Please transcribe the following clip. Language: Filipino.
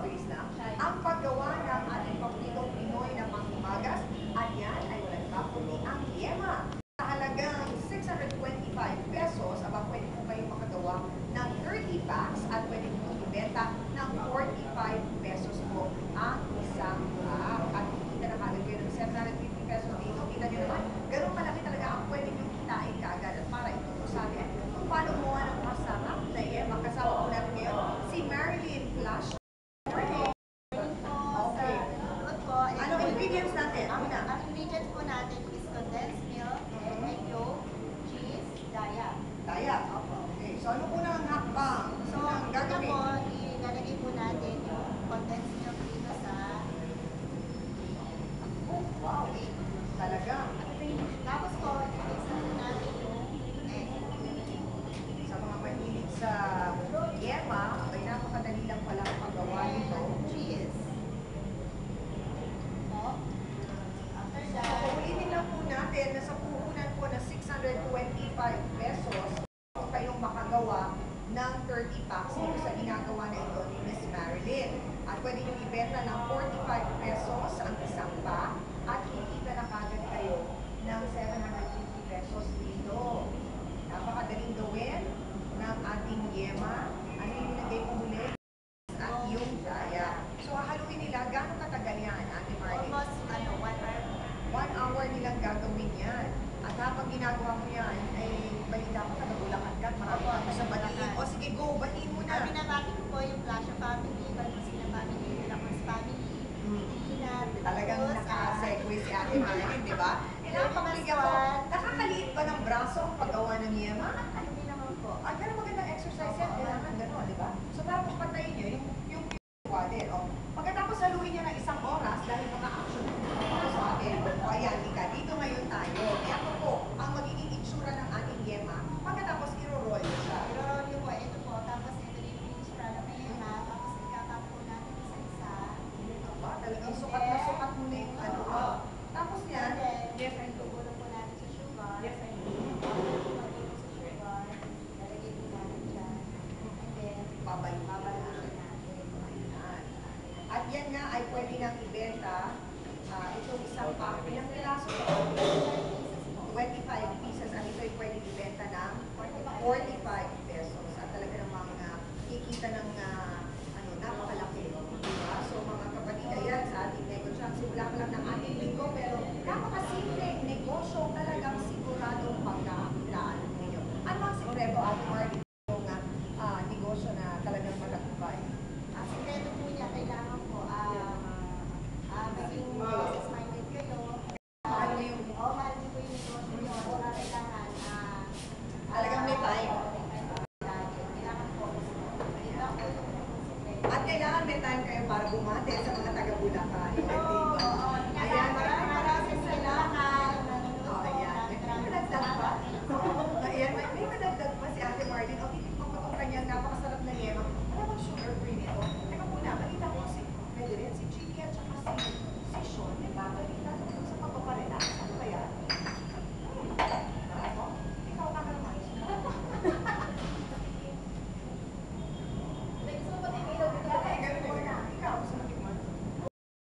stories na ang paggawa ng ating pamilong Pinoy na panghimagas at yan ay walang iba kundi ang yema. Sa halagang 625 pesos, aba pwede po kayo makagawa ng 30 packs at pwede po ibenta ng 45 Tapos ko, sa natin eh, sa mga mahilig sa yema, ay napakadali lang pala ang paggawa nito, cheese. After that, ulitin lang po natin na sa puhunan po na 625 pesos kung kayong makagawa ng 30 packs sa ginagawa na ito ni Miss Marilyn. At pwede nyo ibenta ng 45 pesos ang isang pack power nilang gagawin yan. At habang ginagawa mo yan, ay balita ko na nagulakan ka, marami ka pa sa batiin. O sige, go, batiin mo na. Ang binabati ko po yung Plasha family, Balmas sila family, Lakas family, Pilipina. Hmm. Talagang ah. naka-segue si Ate Manin, di ba? Kailangan pakinggan mo, nakakaliit ba ng braso ang paggawa ng yema? Ano din naman po. Ah, pero magandang exercise yan, kailangan gano'n, di ba? So parang patayin nyo, yung, yung water, o. Pagkatapos haluin nyo ng isang oras, ng ibenta para fumar de